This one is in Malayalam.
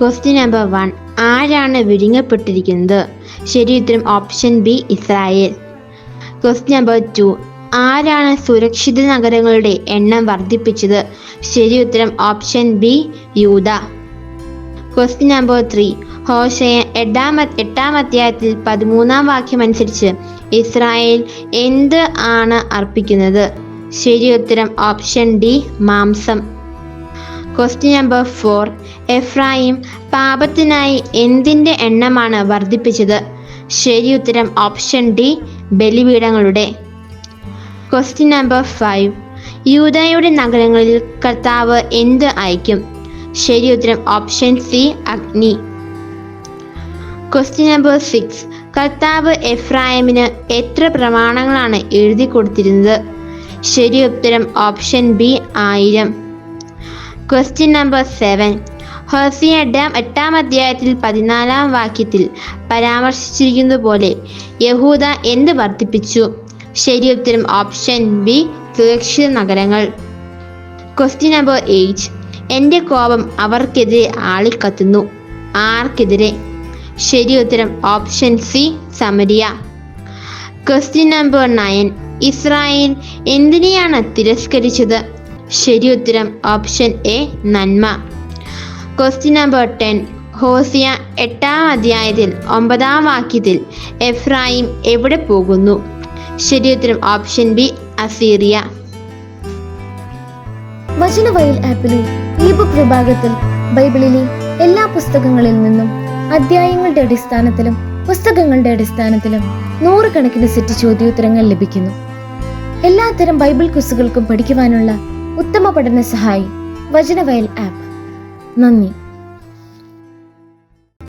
ക്വസ്റ്റ്യൻ നമ്പർ വൺ ആരാണ് വിഴുങ്ങപ്പെട്ടിരിക്കുന്നത്? ശരി ഉത്തരം option B Israel. Question number two ആരാണ് സുരക്ഷിത നഗരങ്ങളുടെ എണ്ണം വർദ്ധിപ്പിച്ചത്? ശരി ഉത്തരം ഓപ്ഷൻ ബി യൂത. ക്വസ്റ്റ്യൻ നമ്പർ ത്രീ ഹോഷയ എട്ടാമ എട്ടാം അധ്യായത്തിൽ പതിമൂന്നാം വാക്യം അനുസരിച്ച് ഇസ്രായേൽ എന്ത് ആണ് അർപ്പിക്കുന്നത്? ശരി ഉത്തരം ഓപ്ഷൻ ഡി മാംസം. ക്വസ്റ്റ്യൻ നമ്പർ ഫോർ എഫ്രായിം പാപത്തിനായി എന്തിന്റെ എണ്ണമാണ് വർദ്ധിപ്പിച്ചത്? ശരി ഉത്തരം ഓപ്ഷൻ ഡി ബലിപീഠങ്ങളുടെ. ക്വസ്റ്റ്യൻ നമ്പർ ഫൈവ് യൂതയുടെ നഗരങ്ങളിൽ കർത്താവ് എന്ത് അയക്കും? ശരി ഉത്തരം ഓപ്ഷൻ സി അഗ്നി. ക്വസ്റ്റ്യൻ നമ്പർ സിക്സ് കർത്താവ് എഫ്രായിമിന് എത്ര പ്രമാണങ്ങളാണ് എഴുതി കൊടുത്തിരുന്നത് ശരി ഉത്തരം ഓപ്ഷൻ ബി ആയിരം. ക്വസ്റ്റ്യൻ നമ്പർ സെവൻ ഹോസിയ ഡാം എട്ടാം അധ്യായത്തിൽ പതിനാലാം വാക്യത്തിൽ പരാമർശിച്ചിരിക്കുന്നത് പോലെ യഹൂദ എന്ത് വർദ്ധിപ്പിച്ചു? ശരി ഉത്തരം ഓപ്ഷൻ ബി സുരക്ഷിത നഗരങ്ങൾ. ക്വസ്റ്റ്യൻ നമ്പർ എയ്റ്റ് എന്റെ കോപം അവർക്കെതിരെ ആളിക്കത്തുന്നു. ആർക്കെതിരെ? ശരി ഉത്തരം option C Samaria. Question number nine Israel എന്തിനെയാണ് തിരസ്കരിച്ചത്? ശരി ഉത്തരം ഓപ്ഷൻ എ നന്മ. ക്വസ്റ്റ്യൻ നമ്പർ ടെൻ ഹോസിയ എട്ടാം അധ്യായത്തിൽ ഒമ്പതാം വാക്യത്തിൽ എഫ്രായിം എവിടെ പോകുന്നു? ശരി ഉത്തരം ഓപ്ഷൻ ബി അസീറിയ. വചനവയൽ ആപ്പിലെ ഈ ബുക്ക് വിഭാഗത്തിൽ ബൈബിളിലെ എല്ലാ പുസ്തകങ്ങളിൽ നിന്നും അധ്യായങ്ങളുടെ അടിസ്ഥാനത്തിലും പുസ്തകങ്ങളുടെ അടിസ്ഥാനത്തിലും നൂറുകണക്കിന് സെറ്റ് ചോദ്യോത്തരങ്ങൾ ലഭിക്കുന്നു. എല്ലാത്തരം ബൈബിൾ ക്വിസുകൾക്കും പഠിക്കുവാനുള്ള ഉത്തമ പഠന സഹായി. വചനവയൽ ആപ്പ്. നന്ദി.